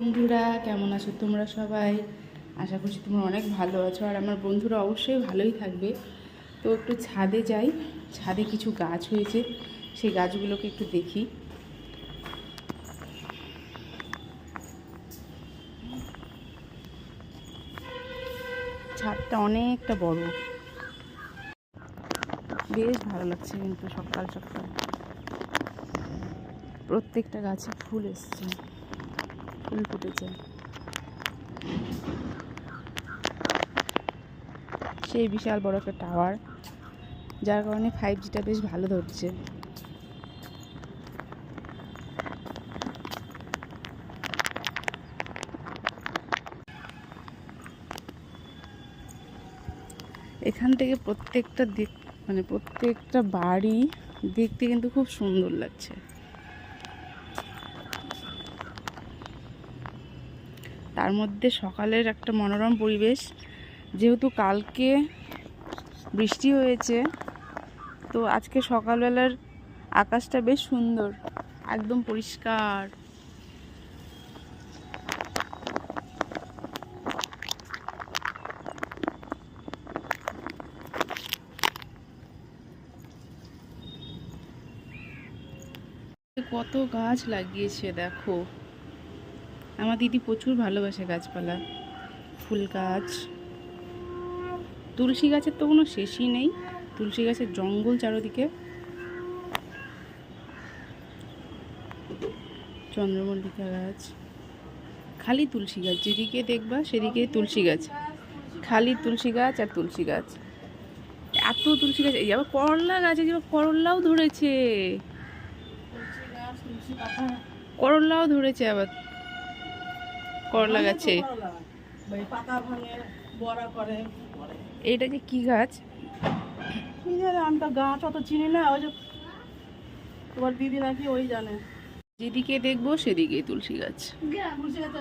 বন্ধুরা, কেমন আছো তোমরা সবাই? আশা করছি তোমরা অনেক ভালো আছো আর আমার বন্ধুরা অবশ্যই ভালোই থাকবে। তো একটু ছাদে যাই। ছাদে কিছু গাছ হয়েছে, সেই গাছগুলোকে একটু দেখি। ছাদটা অনেকটা বড়। বেশ ভালো লাগছে কিন্তু সকাল সকাল। প্রত্যেকটা গাছে ফুল এসছে। ফুল ফুটেছে। সেই বিশাল বড় একটা টাওয়ার যার কারণে ফাইভ জিটা বেশ ভালো ধরছে। এখান থেকে প্রত্যেকটা দিক মানে প্রত্যেকটা বাড়ি দেখতে কিন্তু খুব সুন্দর লাগছে। তার মধ্যে সকালের একটা মনোরম পরিবেশ। যেহেতু কালকে বৃষ্টি হয়েছে, তো আজকে সকালবেলার আকাশটা বেশ সুন্দর, একদম পরিষ্কার। কত গাছ লাগিয়েছে, দেখো। আমার দিদি প্রচুর ভালোবাসে গাছপালা, ফুল গাছ। তুলসী গাছের তো কোনো শেষই নেই। তুলসী গাছের জঙ্গল চারোদিকে। চন্দ্রমল্লিকা গাছ। খালি তুলসী গাছ, যেদিকে দেখবা সেদিকে তুলসী গাছ। খালি তুলসী গাছ আর তুলসী গাছ। এত তুলসী গাছ, এই আবার করলা গাছে যে করলাও ধরেছে। করলাও ধরেছে আবার। করলা গাছে। পাতা ভাঙে বড়া করে এইটা যে কি গাছ? আমি তো গাছ অত চিনি না ওই যে তোমার দিদি নাকি ওই জানে। যেদিকে দেখব সেদিকে তুলসী গাছ। তুলসী গাছ